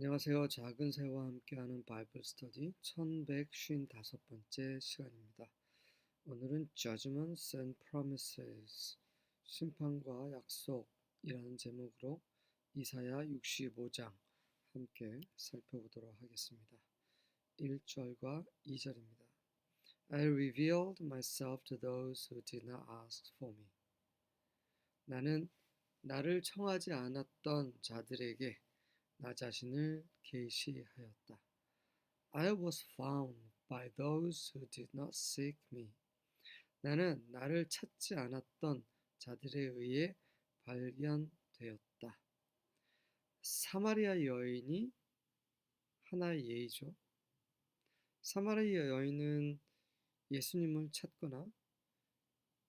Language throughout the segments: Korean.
안녕하세요. 작은 새와 함께하는 바이블 스터디 1155번째 시간입니다. 오늘은 Judgments and Promises 심판과 약속이라는 제목으로 이사야 65장 함께 살펴보도록 하겠습니다. 1절과 2절입니다. I revealed myself to those who did not ask for me. 나는 나를 청하지 않았던 자들에게 나 자신을 계시하였다. I was found by those who did not seek me. 나는 나를 찾지 않았던 자들에 의해 발견되었다. 사마리아 여인이 하나의 예이죠. 사마리아 여인은 예수님을 찾거나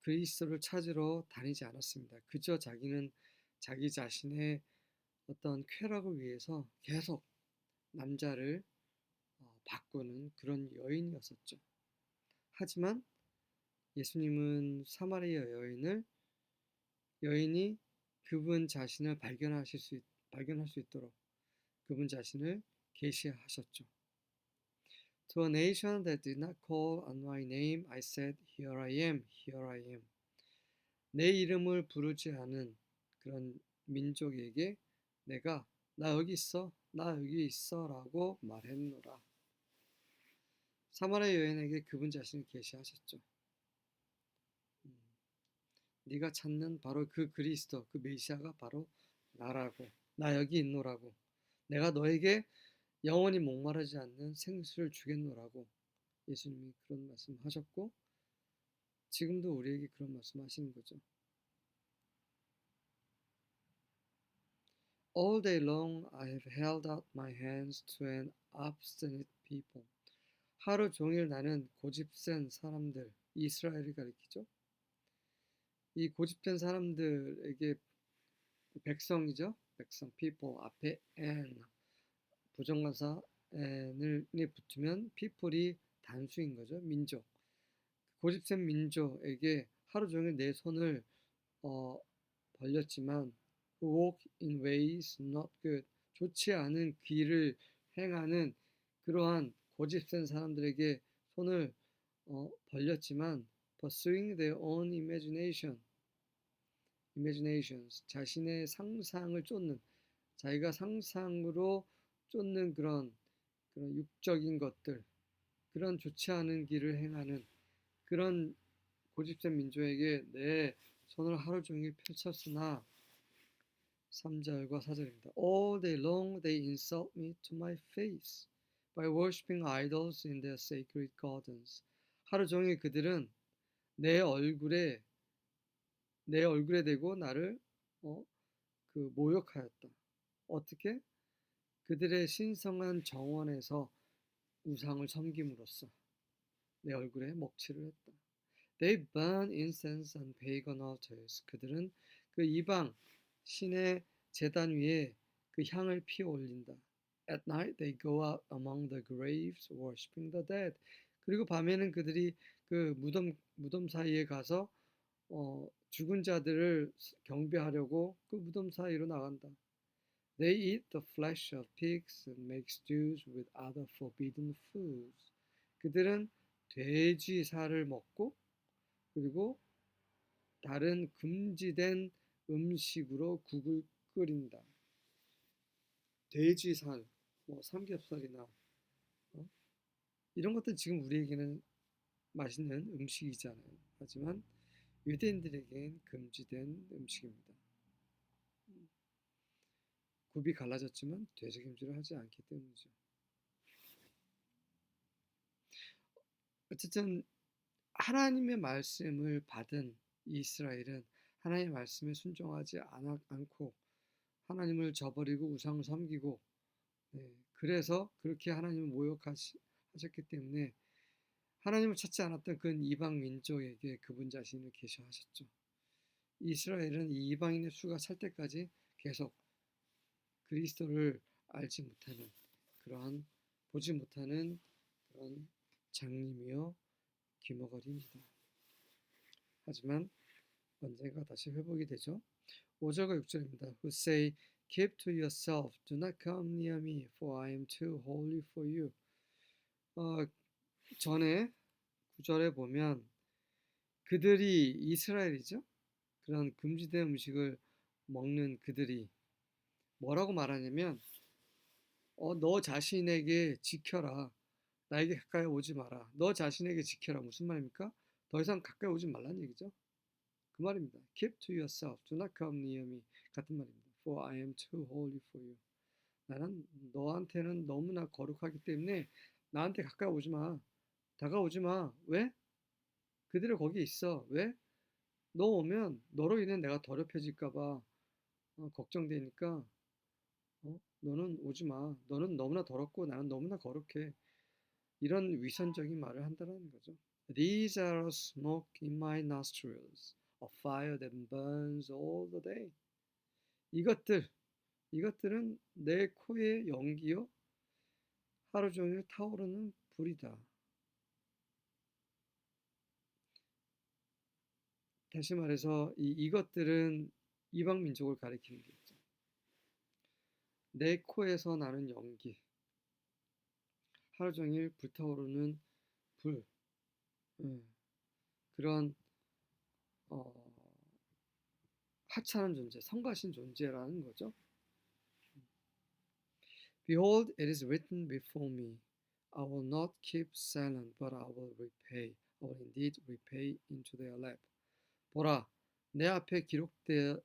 그리스도를 찾으러 다니지 않았습니다. 그저 자기는 자기 자신의 어떤 쾌락을 위해서 계속 남자를 어, 바꾸는 그런 여인이었었죠. 하지만 예수님은 사마리아 여인을 여인이 그분 자신을 발견하실 수 있, 발견할 수 있도록 그분 자신을 계시하셨죠. To a nation that did not call on my name, I said, Here I am, here I am. 내 이름을 부르지 않은 그런 민족에게 내가 나 여기 있어, 나 여기 있어 라고 말했노라. 사마리아 여인에게 그분 자신을 계시하셨죠. 음, 네가 찾는 바로 그 그리스도, 그 메시아가 바로 나라고, 나 여기 있노라고. 내가 너에게 영원히 목마르지 않는 생수를 주겠노라고 예수님이 그런 말씀하셨고 지금도 우리에게 그런 말씀하시는 거죠. All day long I have held out my hands to an obstinate people. 하루 종일 나는 고집센 사람들, 이스라엘을 가리키죠. 이 고집된 사람들에게 백성이죠. 백성, people 앞에 and 부정관사 and이 붙으면 people이 단수인 거죠. 민족. 고집센 민족에게 하루 종일 내 손을 어, 벌렸지만 walk in ways not good. 좋지 않은 길을 행하는 그러한 고집센 사람들에게 손을 어, 벌렸지만 pursuing their own imagination, imaginations, 자신의 상상을 쫓는 자기가 상상으로 쫓는 그런 그런 육적인 것들, 그런 좋지 않은 길을 행하는 그런 고집센 민족에게 내 손을 하루 종일 펼쳤으나 3절과 4절입니다. All day long they insult me to my face by worshiping idols in their sacred gardens. 하루 종일 그들은 내 얼굴에 내 얼굴에 대고 나를 어, 그 모욕하였다. 어떻게? 그들의 신성한 정원에서 우상을 섬김으로써 내 얼굴에 먹칠을 했다. They burn incense on pagan altars. 그들은 그 이방 신의 제단 위에 그 향을 피워 올린다. At night they go out among the graves worshiping the dead. 그리고 밤에는 그들이 그 무덤 무덤 사이에 가서 어, 죽은 자들을 경배하려고 그 무덤 사이로 나간다. They eat the flesh of pigs and make stews with other forbidden foods. 그들은 돼지 살을 먹고 그리고 다른 금지된 음식으로 국을 끓인다. 돼지살, 뭐 삼겹살이나 어? 이런 것들 지금 우리에게는 맛있는 음식이잖아요. 하지만 유대인들에겐 금지된 음식입니다. 굽이 갈라졌지만 되새김질을 하지 않기 때문이죠. 어쨌든 하나님의 말씀을 받은 이스라엘은 하나님의 말씀에 순종하지 않고 하나님을 저버리고 우상을 섬기고 네, 그래서 그렇게 하나님을 모욕하셨기 때문에 하나님을 찾지 않았던 그 이방 민족에게 그분 자신을 계셔하셨죠. 이스라엘은 이 이방인의 수가 찰 때까지 계속 그리스도를 알지 못하는 그러한 보지 못하는 그런 장님이요 귀머거리입니다. 하지만 언젠가 다시 회복이 되죠. 5절과 6절입니다. Who say Keep to yourself. Do not come near me, for I am too holy for you. 어, 전에 구절에 보면 그들이 이스라엘이죠. 그런 금지된 음식을 먹는 그들이 뭐라고 말하냐면 어, 너 자신에게 지켜라. 나에게 가까이 오지 마라. 너 자신에게 지켜라. 무슨 말입니까? 더 이상 가까이 오지 말란 얘기죠. 그 말입니다. Keep to yourself. Do not come near me. 같은 말입니다. For I am too holy for you. 나는 너한테는 너무나 거룩하기 때문에 나한테 가까이 오지 마. 다가오지 마. 왜? 그들이 거기 있어. 왜? 너 오면 너로 인해 내가 더럽혀질까봐 어, 걱정되니까 어? 너는 오지 마. 너는 너무나 더럽고 나는 너무나 거룩해. 이런 위선적인 말을 한다는 거죠. These are smoke in my nostrils, a fire that burns all the day. 이것들, 이것들은 내 코의 연기요. 하루 종일 타오르는 불이다. 다시 말해서 이, 이것들은 이방 민족을 가리키는 게죠. 내 코에서 나는 연기, 하루 종일 불타오르는 불, 음, 그런 어, 하찮은 존재, 성가신 존재라는 거죠. Behold, it is written before me, I will not keep silent, but I will repay. I will indeed repay into their lap. 보라, 내 앞에 기록되어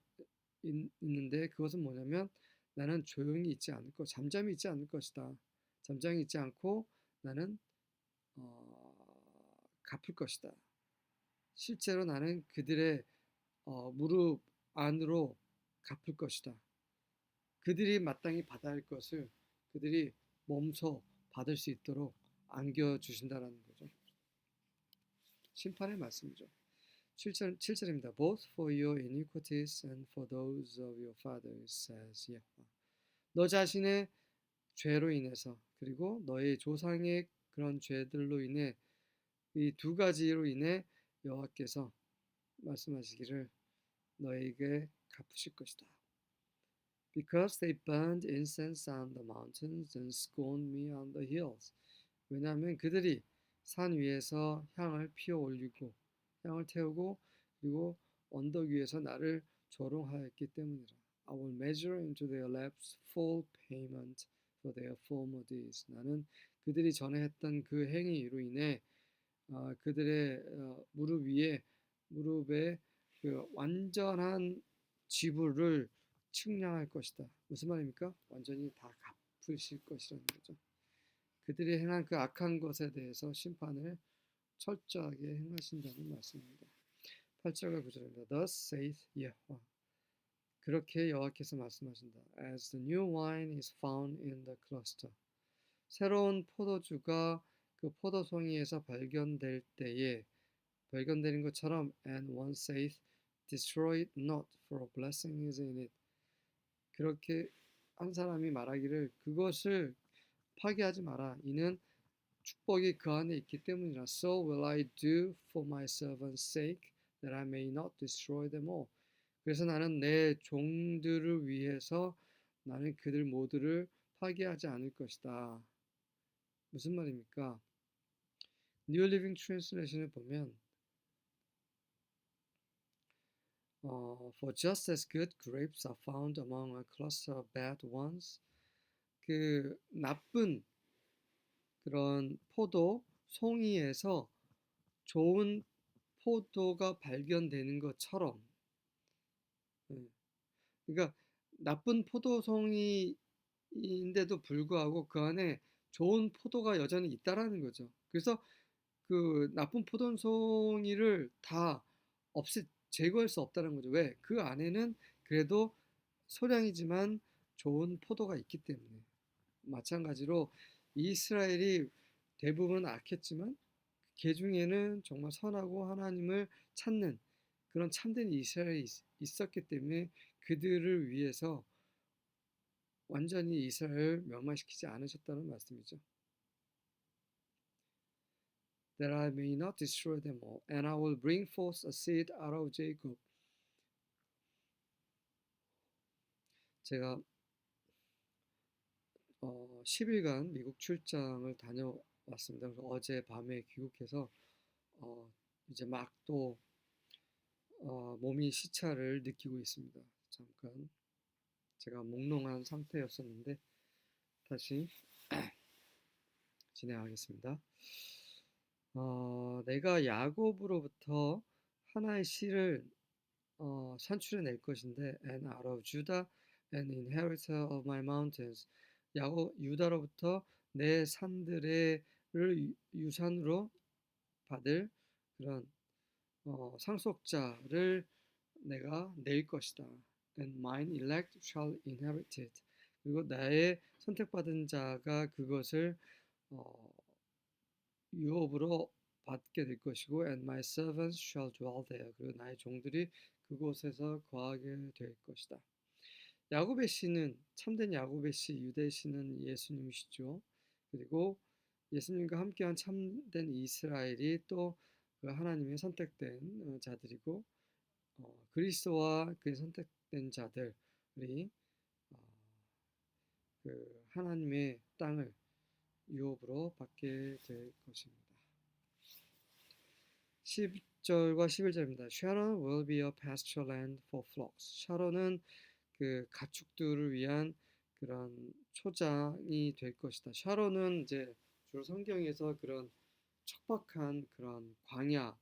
있, 있는데 그것은 뭐냐면 나는 조용히 있지 것, 잠잠히 있지 않을 것이다. 잠잠히 있지 않고 나는 어, 갚을 것이다. 실제로 나는 그들의 어, 무릎 안으로 갚을 것이다. 그들이 마땅히 받아야 할 것을 그들이 몸소 받을 수 있도록 안겨 주신다라는 거죠. 심판의 말씀이죠. 7절, 7절입니다. Both for your iniquities and for those of your fathers, says Yahweh. 너 자신의 죄로 인해서 그리고 너의 조상의 그런 죄들로 인해 이 두 가지로 인해 여호와께서 말씀하시기를 너에게 갚으실 것이다. Because they burned incense on the mountains and scorned me on the hills. 왜냐하면 그들이 산 위에서 향을 피워 올리고 향을 태우고 그리고 언덕 위에서 나를 조롱하였기 때문이라. I will measure into their laps full payment for their former deeds. 나는 그들이 전에 했던 그 행위로 인해 어, 그들의 어, 무릎 위에 무릎에 그 완전한 지불을 측량할 것이다. 무슨 말입니까? 완전히 다 갚으실 것이라는 거죠. 그들이 행한 그 악한 것에 대해서 심판을 철저하게 행하신다는 말씀입니다. 8절과 9절입니다. Thus saith Yahweh. 그렇게 여호와께서 말씀하신다. As the new wine is found in the cluster. 새로운 포도주가 그 포도송이에서 발견될 때에 발견되는 것처럼 and one saith destroy not for a blessing is in it. 그렇게 한 사람이 말하기를 그것을 파괴하지 마라. 이는 축복이 그 안에 있기 때문이라. So will I do for my servants' sake that I may not destroy them all. 그래서 나는 내 종들을 위해서 나는 그들 모두를 파괴하지 않을 것이다. 무슨 말입니까? New Living Translation을 보면 어, For just as good grapes are found among a cluster of bad ones, 그 나쁜 그런 포도 송이에서 좋은 포도가 발견되는 것처럼, 예. 그러니까 나쁜 포도송이인데도 불구하고 그 안에 좋은 포도가 여전히 있다라는 거죠. 그래서 그 나쁜 포도송이를 다 없애 제거할 수 없다는 거죠. 왜? 그 안에는 그래도 소량이지만 좋은 포도가 있기 때문에. 마찬가지로 이스라엘이 대부분 악했지만 개 중에는 정말 선하고 하나님을 찾는 그런 참된 이스라엘이 있었기 때문에 그들을 위해서 완전히 이스라엘을 멸망시키지 않으셨다는 말씀이죠. That I may not destroy them all, and I will bring forth a seed out of Jacob. 제가 10일간 미국 출장을 다녀왔습니다. 그래서 어제 밤에 귀국해서 어, 이제 막또 어, 몸이 시차를 느끼고 있습니다. 잠깐 제가 몽롱한 상태였었는데 다시 진행하겠습니다. 어, 내가 야곱으로부터 하나의 씨를 어, 산출해낼 것인데 and out of Judah an inheritor of my mountains 야곱 유다로부터 내 산들을 유- 유산으로 받을 그런 어, 상속자를 내가 낼 것이다. And mine elect shall inherit it. 그리고 나의 선택받은 자가 그것을 어, 유업으로 받게 될 것이고, and my servants shall dwell there. 그리고 나의 종들이 그곳에서 거하게 될 것이다. 야곱의 씨는 참된 야곱의 씨, 유대 씨는 예수님이시죠. 그리고 예수님과 함께한 참된 이스라엘이 또 그 하나님의 선택된 어, 자들이고 어, 그리스도와 그 선택된 자들이 어, 그 하나님의 땅을 유업으로 받게 될 것입니다. 10절과 11절입니다. Sharon will be a pasture land for flocks. 샤론은 그 가축들을 위한 그런 초장이 될 것이다. 샤론은 이제 주로 성경에서 그런 척박한 그런 광야의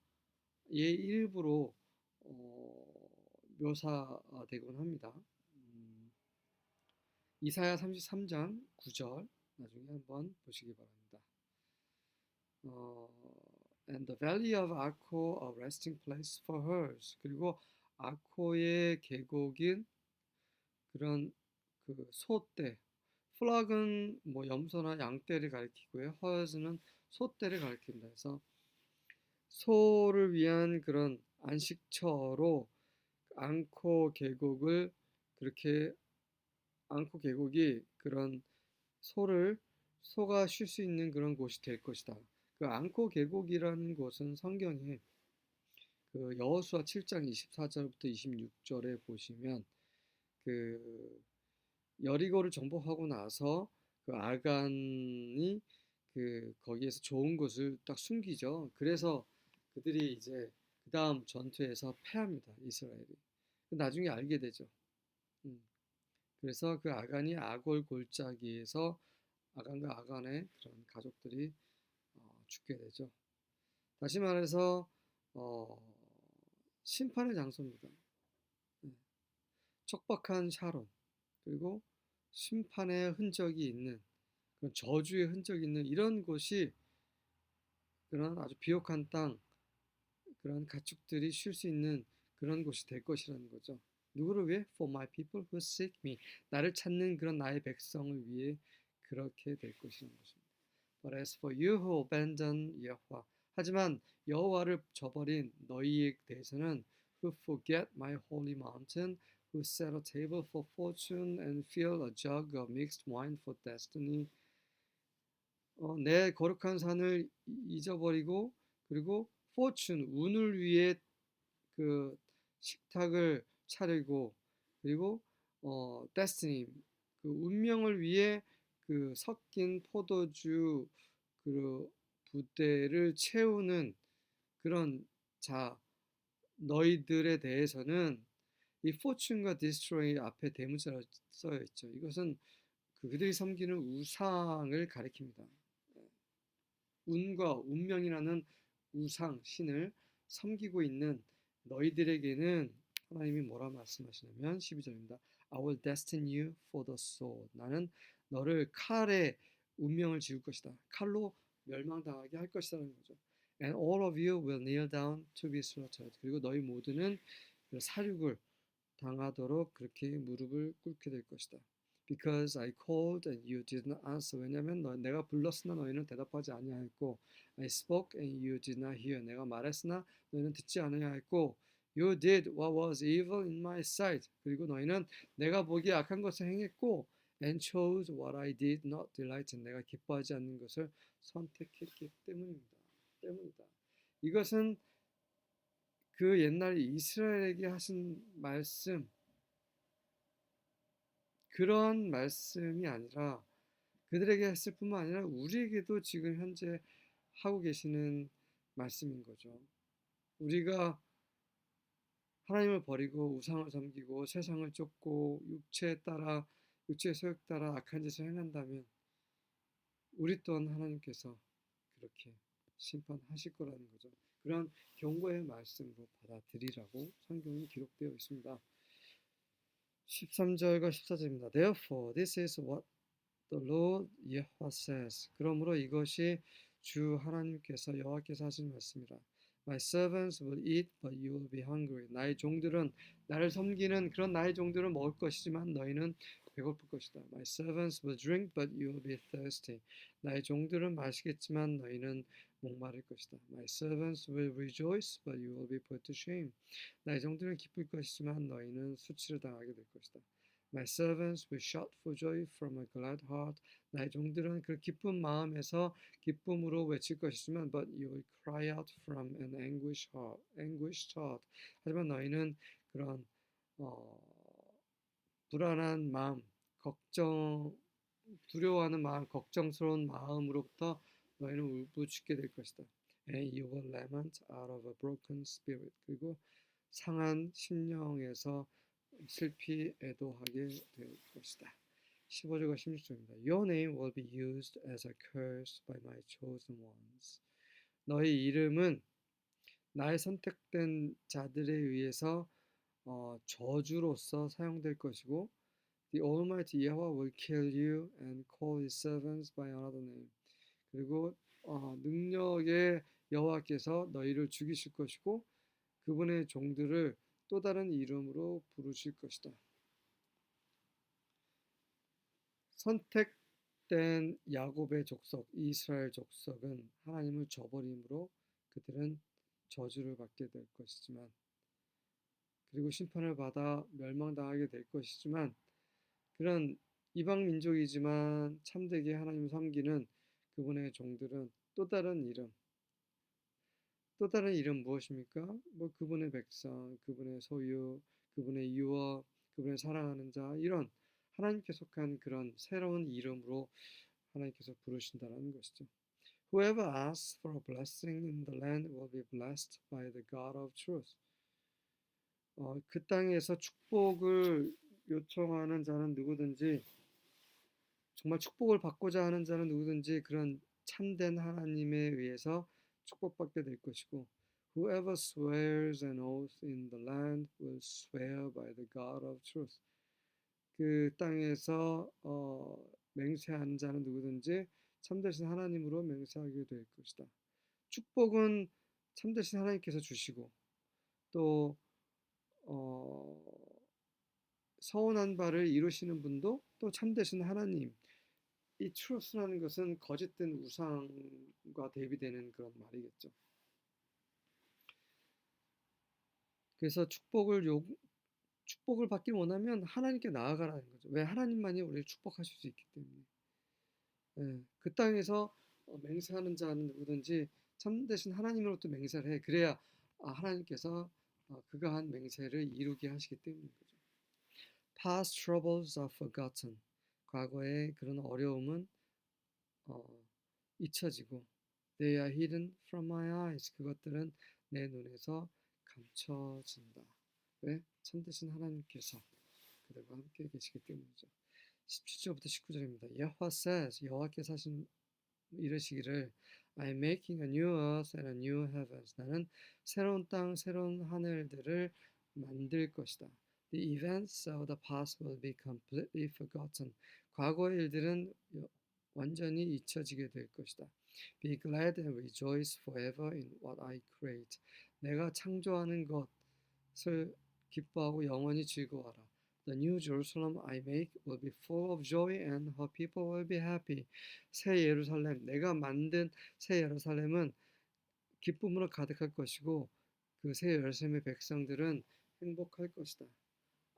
일부로 어, 묘사되곤 합니다. 음, 이사야 33장 9절 나중에 한번 보시기 바랍니다. 어, and the valley of Akko a resting place for hers. 그리고 아코의 계곡인 그런 그 소떼. 플락은 뭐 염소나 양떼를 가리키고요. 허즈는 소떼를 가리킨다 해서 소를 위한 그런 안식처로 앙코 계곡을 그렇게 앙코 계곡이 그런 소를 소가 쉴 수 있는 그런 곳이 될 것이다. 그 앙코 계곡이라는 곳은 성경에 그 여호수아 7장 24절부터 26절에 보시면 그 여리고를 정복하고 나서 그 아간이 그 거기에서 좋은 것을 딱 숨기죠. 그래서 그들이 이제 그 다음 전투에서 패합니다. 이스라엘이. 나중에 알게 되죠. 음. 그래서 그 아간이 아골 골짜기에서 아간과 아간의 그런 가족들이 어, 죽게 되죠. 다시 말해서 어, 심판의 장소입니다. 네. 척박한 샤론 그리고 심판의 흔적이 있는 그런 저주의 흔적이 있는 이런 곳이 그런 아주 비옥한 땅 그런 가축들이 쉴 수 있는 그런 곳이 될 것이라는 거죠. 누구를 위해? For my people who seek me. 나를 찾는 그런 나의 백성을 위해 그렇게 될 것이라는 것입니다. But as for you who abandon 여호와 하지만 여호와를 저버린 너희에 대해서는 who forget my holy mountain who set a table for fortune and fill a jug of mixed wine for destiny 어, 내 거룩한 산을 잊어버리고 그리고 fortune 운을 위해 그 식탁을 차리고 그리고 어, destiny 그 운명을 위해 그 섞인 포도주 그 부대를 채우는 그런 자 너희들에 대해서는 이 fortune과 destroy 앞에 대문자로 써 있죠. 이것은 그들이 섬기는 우상을 가리킵니다. 운과 운명이라는 우상 신을 섬기고 있는 너희들에게는 하나님이 뭐라 말씀하시냐면 12절입니다. I will destine you for the sword. 나는 너를 칼에 운명을 지울 것이다. 칼로 멸망당하게 할 것이라는 거죠. And all of you will kneel down to be slaughtered. 그리고 너희 모두는 사륙을 당하도록 그렇게 무릎을 꿇게 될 것이다. Because I called and you did not answer. 왜냐하면 너, 내가 불렀으나 너희는 대답하지 아니하였고, I spoke and you did not hear. 내가 말했으나 너희는 듣지 아니하였고, You did what was evil in my sight. 그리고 너희는 내가 보기에 악한 것을 행했고, and chose what I did not delight in. 내가 기뻐하지 않는 것을 선택했기 때문입니다. 때문이다. 이것은 그 옛날 이스라엘에게 하신 말씀, 그런 말씀이 아니라 그들에게 했을 뿐만 아니라 우리에게도 지금 현재 하고 계시는 말씀인 거죠. 우리가 하나님을 버리고 우상을 섬기고 세상을 쫓고 육체에 따라 육체의 소욕 따라 악한 짓을 행한다면 우리 또한 하나님께서 그렇게 심판하실 거라는 거죠. 그런 경고의 말씀으로 받아들이라고 성경에 기록되어 있습니다. 13절과 14절입니다. Therefore, this is what the Lord Yahweh says. 그러므로 이것이 주 하나님께서 여호와께서 하신 말씀이라. My servants will eat, but you will be hungry. 나의 종들은 나를 섬기는 그런 나의 종들은 먹을 것이지만 너희는 배고플 것이다. My servants will drink, but you will be thirsty. 나의 종들은 마시겠지만 너희는 목마를 것이다. My servants will rejoice, but you will be put to shame. 나의 종들은 기쁠 것이지만 너희는 수치를 당하게 될 것이다. My servants will shout for joy from a glad heart. 나의 종들은 그 기쁜 마음에서 기쁨으로 외칠 것이지만, but you will cry out from an anguish heart, anguished heart. 하지만 너희는 그런 어, 불안한 마음, 걱정, 두려워하는 마음, 걱정스러운 마음으로부터 너희는 울부짖게 될 것이다. And you will lament out of a broken spirit. 그리고 상한 심령에서 슬피 애도하게 될 것이다. 15절과 16절입니다. Your name will be used as a curse by my chosen ones. 너희 이름은 나의 선택된 자들에 의해서 어, 저주로서 사용될 것이고 The Almighty Yahweh will kill you and call His servants by another name. 그리고 어, 능력의 여호와께서 너희를 죽이실 것이고 그분의 종들을 또 다른 이름으로 부르실 것이다. 선택된 야곱의 족속 이스라엘 족속은 하나님을 저버림으로 그들은 저주를 받게 될 것이지만 그리고 심판을 받아 멸망당하게 될 것이지만 그런 이방 민족이지만 참되게 하나님 섬기는 그분의 종들은 또 다른 이름 또 다른 이름 무엇입니까? 뭐 그분의 백성, 그분의 소유, 그분의 유업, 그분의 사랑하는 자 이런 하나님께 속한 그런 새로운 이름으로 하나님께서 부르신다는 것이죠. Whoever asks for a blessing in the land will be blessed by the God of truth. 어, 그 땅에서 축복을 요청하는 자는 누구든지 정말 축복을 받고자 하는 자는 누구든지 그런 참된 하나님에 의해서 축복받게 될 것이고 Whoever swears an oath in the land will swear by the God of truth. 그 땅에서 어, 맹세하는 자는 누구든지 참되신 하나님으로 맹세하게 될 것이다. 축복은 참되신 하나님께서 주시고 또 어, 서운한 바를 이루시는 분도 또 참되신 하나님. 이 트루스라는 것은 거짓된 우상과 대비되는 그런 말이겠죠. 그래서 축복을 요 축복을 받길 원하면 하나님께 나아가라는 거죠. 왜 하나님만이 우리를 축복하실 수 있기 때문에. 예, 그 땅에서 어, 맹세하는 자는 누구든지 참되신 하나님으로부터 맹세를 해. 그래야 아, 하나님께서 어, 그가 한 맹세를 이루게 하시기 때문인 거죠. Past troubles are forgotten. 과거의 그런 어려움은 어, 잊혀지고 They are hidden from my eyes. 그것들은 내 눈에서 감춰진다. 왜? 참되신 하나님께서 그들과 함께 계시기 때문이죠. 17절부터 19절입니다. 여호와 says 여호와께서 하신 이르시기를 I am making a new earth and a new heavens. 나는 새로운 땅, 새로운 하늘들을 만들 것이다. The events of the past will be completely forgotten. 과거의 일들은 완전히 잊혀지게 될 것이다. Be glad and rejoice forever in what I create. 내가 창조하는 것을 기뻐하고 영원히 즐거워하라. The new Jerusalem I make will be full of joy and her people will be happy. 새 예루살렘, 내가 만든 새 예루살렘은 기쁨으로 가득할 것이고 그 새 예루살렘의 백성들은 행복할 것이다.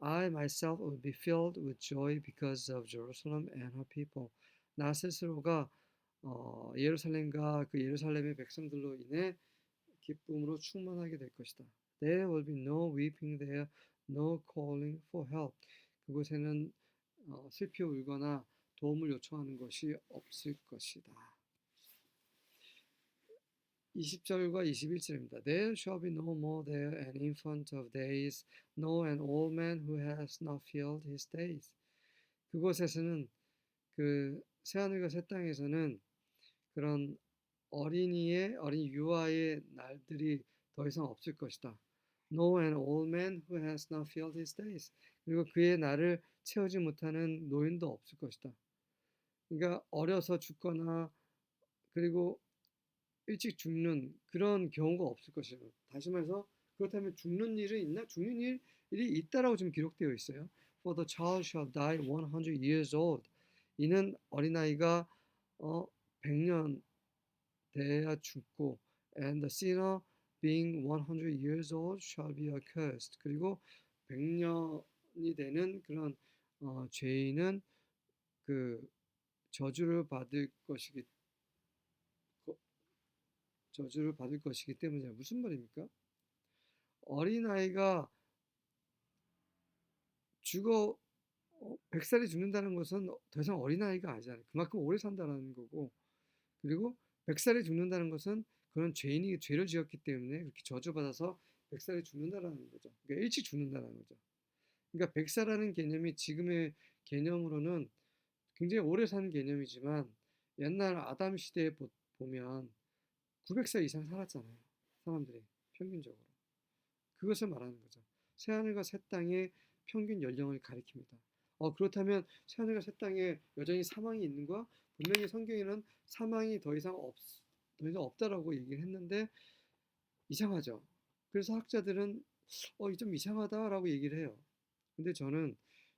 I myself will be filled with joy because of Jerusalem and her people. 나 스스로가 어, 예루살렘과 그 예루살렘의 백성들로 인해 기쁨으로 충만하게 될 것이다. There will be no weeping there, no calling for help. 그곳에는 어, 슬피 울거나 도움을 요청하는 것이 없을 것이다. 20절과 21절입니다. There shall be no more there an infant of days, no an old man who has not filled his days. 그곳에서는 그 새하늘과 새 땅에서는 그런 어린이의 어린 유아의 날들이 더 이상 없을 것이다. No an old man who has not filled his days. 그리고 그의 날을 채우지 못하는 노인도 없을 것이다. 그러니까 어려서 죽거나 그리고 일찍 죽는 그런 경우가 없을 것이에요. 다시 말해서 그렇다면 죽는 일은 있나? 죽는 일, 일이 있다라고 지금 기록되어 있어요. For the child shall die 100 years old. 이는 어린아이가 어 100년 돼야 죽고 and the sinner being 100 years old shall be accursed. 그리고 100년이 되는 그런 어, 죄인은 그 저주를 받을 것이기 저주를 받을 것이기 때문이야. 무슨 말입니까? 어린아이가 죽어 100살이 죽는다는 것은 더 이상 어린아이가 아니잖아요. 그만큼 오래 산다는 거고 그리고 100살이 죽는다는 것은 그런 죄인이 죄를 지었기 때문에 그렇게 저주받아서 100살이 죽는다라는 거죠. 그러니까 일찍 죽는다는 거죠. 그러니까 100살이라는 개념이 지금의 개념으로는 굉장히 오래 산 개념이지만 옛날 아담 시대에 보면 900살 이상 살았잖아요. 사람들이 평균적으로. 그것을 말하는 거죠. 새하늘과 새 땅의 평균 연령을 가리킵니다. 어, 그렇다면 새하늘과 새 땅에 여전히 사망이 있는가? 분명히 성경에는 사망이 더 이상 없, 더 이상 없다라고 얘기를 했는데 이상하죠. 그래서 학자들은 어, 좀 이상하다라고 얘기를 해요. 근데 저는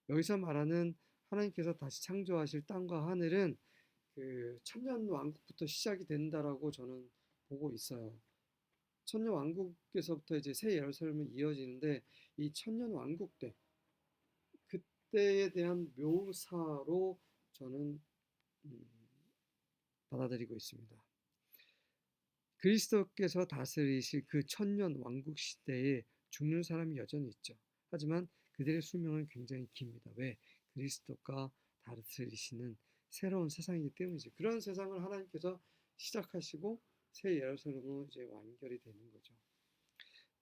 여기서 말하는 하나님께서 다시 창조하실 땅과 하늘은 그 천년 왕국부터 시작이 된다라고 저는 보고 있어요. 천년 왕국에서부터 이제 새 예루살렘이 이어지는데 이 천년 왕국 때 그때에 대한 묘사로 저는 음, 받아들이고 있습니다. 그리스도께서 다스리실 그 천년 왕국 시대에 죽는 사람이 여전히 있죠. 하지만 그들의 수명은 굉장히 깁니다. 왜? 그리스도가 다스리시는 새로운 세상이기 때문이죠. 그런 세상을 하나님께서 시작하시고 새 예루살렘으로 이제 완결이 되는 거죠.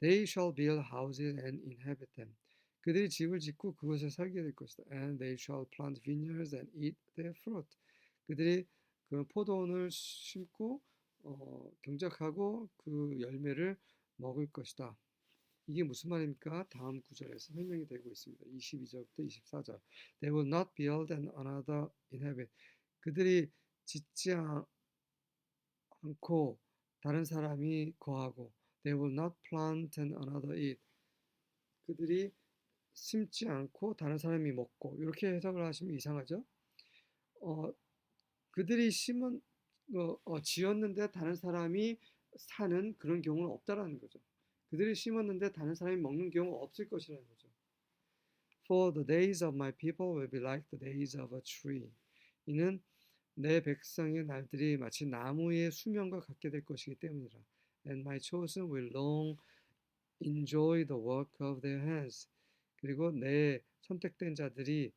They shall build houses and inhabit them. 그들이 집을 짓고 그곳에 살게 될 것이다. And they shall plant vineyards and eat their fruit. 그들이 그 포도원을 심고 어, 경작하고 그 열매를 먹을 것이다. 이게 무슨 말입니까? 다음 구절에서 설명이 되고 있습니다. 22절부터 24절. They will not build and another inhabit. 그들이 짓지 않고 다른 사람이 거하고 They will not plant another eat. 그들이 심지 않고 다른 사람이 먹고 이렇게 해석을 하시면 이상하죠? 어, 그들이 심은 어, 어, 지었는데 다른 사람이 사는 그런 경우는 없다라는 거죠. 그들이 심었는데 다른 사람이 먹는 경우가 없을 것이라는 거죠. For the days of my people will be like the days of a tree. 이는 내 백성의 날들이 마치 나무의 수명과 같게 될 것이기 때문이라. And my chosen will long enjoy the work of their hands. 그리고 내 선택된 자들이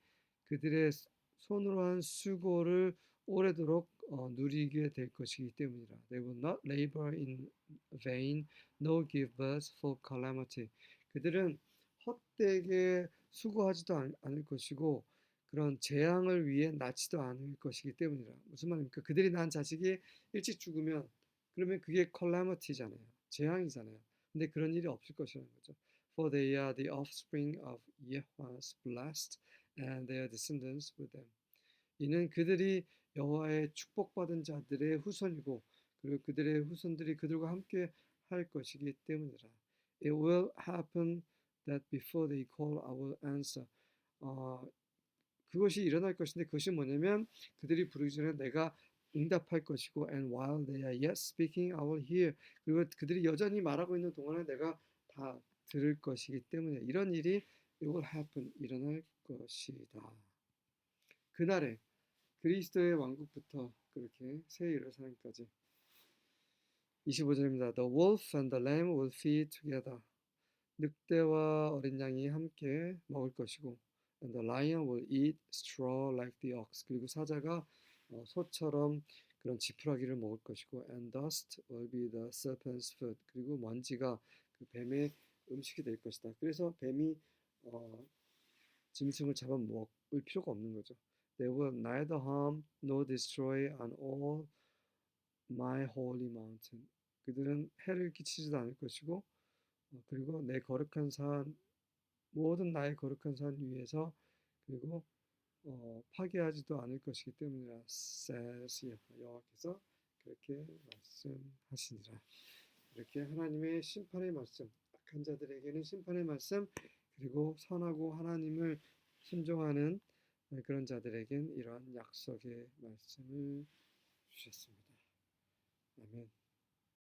그들의 손으로 한 수고를 오래도록 어, 누리게 될 것이기 때문이라. They will not labor in vain, nor give birth for calamity. 그들은 헛되게 수고하지도 않, 않을 것이고 그런 재앙을 위해 낳지도 않을 것이기 때문이라. 무슨 말입니까? 그들이 낳은 자식이 일찍 죽으면 그러면 그게 calamity잖아요. 재앙이잖아요. 근데 그런 일이 없을 것이라는 거죠. For they are the offspring of Yahweh's blessed, and their descendants with them. 이는 그들이 여호와의 축복받은 자들의 후손이고 그리고 그들의 후손들이 그들과 함께 할 것이기 때문이라. It will happen that before they call, I will answer. 어, 그것이 일어날 것인데 그것이 뭐냐면 그들이 부르기 전에 내가 응답할 것이고 and while they are yet speaking, I will hear. 그리고 그들이 여전히 말하고 있는 동안에 내가 다 들을 것이기 때문에 이런 일이 it will happen 일어날 것이다. 그날에 그리스도의 왕국부터 그렇게 새 예루살렘까지 25절입니다. The wolf and the lamb will feed together. 늑대와 어린 양이 함께 먹을 것이고 And the lion will eat straw like the ox. 그리고 사자가 어, 소처럼 그런 지푸라기를 먹을 것이고 and dust will be the serpent's food. 그리고 먼지가 그 뱀의 음식이 될 것이다. 그래서 뱀이 어, 짐승을 잡아먹을 필요가 없는 거죠. They will neither harm nor destroy on all my holy mountain. 그들은 해를 끼치지도 않을 것이고 어, 그리고 내 거룩한 산 모든 나의 거룩한 산 위에서 그리고 어, 파괴하지도 않을 것이기 때문이라 says 여호와께서 그렇게 말씀하시니라. 이렇게 하나님의 심판의 말씀, 악한 자들에게는 심판의 말씀, 그리고 선하고 하나님을 순종하는 그런 자들에겐 이러한 약속의 말씀을 주셨습니다. 아멘.